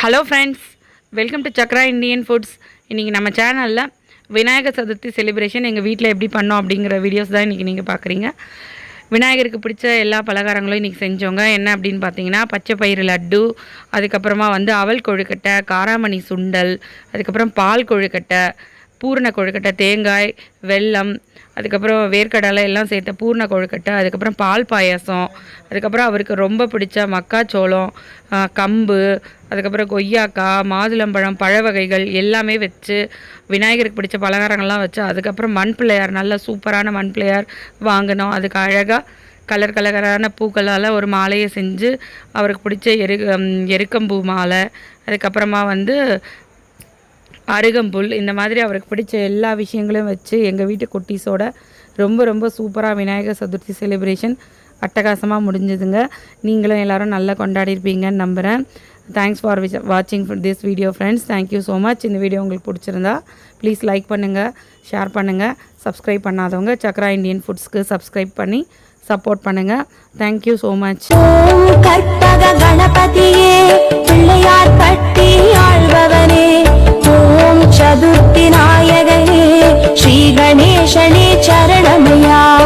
Hello friends welcome to Chakra Indian foods இன்றைக்கி நம்ம சேனலில் விநாயகர் சதுர்த்தி செலிப்ரேஷன் எங்கள் வீட்டில் எப்படி பண்ணோம் அப்படிங்கிற வீடியோஸ் தான் இன்றைக்கி நீங்கள் பார்க்குறீங்க. விநாயகருக்கு பிடிச்ச எல்லா பலகாரங்களும் இன்றைக்கி செஞ்சோங்க. என்ன அப்படின்னு பார்த்தீங்கன்னா பச்சை பயிறு லட்டு அதுக்கப்புறமா வந்து அவல் கொழுக்கட்டை காராமணி சுண்டல் அதுக்கப்புறம் பால் கொழுக்கட்டை பூரண கொழுக்கட்டை தேங்காய் வெல்லம் அதுக்கப்புறம் வேர்க்கடலை எல்லாம் சேர்த்த பூர்ண கொழுக்கட்டை அதுக்கப்புறம் பால் பாயாசம் அதுக்கப்புறம் அவருக்கு ரொம்ப பிடிச்ச மக்காச்சோளம் கம்பு அதுக்கப்புறம் கொய்யாக்காய் மாதுளம்பழம் பழ வகைகள் எல்லாமே வச்சு விநாயகருக்கு பிடிச்ச பலகாரங்கள்லாம் வச்சு அதுக்கப்புறம் மண் பிள்ளையார் நல்ல சூப்பரான மண் பிள்ளையார் வாங்கினோம் அதுக்கு அழகாக கலர் கலரான பூக்களால் ஒரு மாலையை செஞ்சு அவருக்கு பிடிச்ச எரு எருக்கம்பூ மாலை அதுக்கப்புறமா வந்து அருகம்புல் இந்த மாதிரி அவருக்கு பிடிச்ச எல்லா விஷயங்களையும் வச்சு எங்கள் வீட்டு குட்டீஸோட ரொம்ப ரொம்ப சூப்பராக விநாயகர் சதுர்த்தி செலிப்ரேஷன் அட்டகாசமாக முடிஞ்சதுங்க. நீங்களும் எல்லோரும் நல்லா கொண்டாடிருப்பீங்கன்னு நம்புகிறேன் தேங்க்ஸ் ஃபார் வாட்சிங் this video friends thank you so much இந்த வீடியோ உங்களுக்கு பிடிச்சிருந்தா ப்ளீஸ் லைக் பண்ணுங்கள் ஷேர் பண்ணுங்கள் சப்ஸ்கிரைப் பண்ணாதவங்க சக்ரா இந்தியன் ஃபுட்ஸ்க்கு சப்ஸ்கிரைப் பண்ணி சப்போர்ட் பண்ணுங்கள் தேங்க்யூ ஸோ மச் கற்பக கணபதியே दुःखिनायगये श्रीगणेशने चरणमया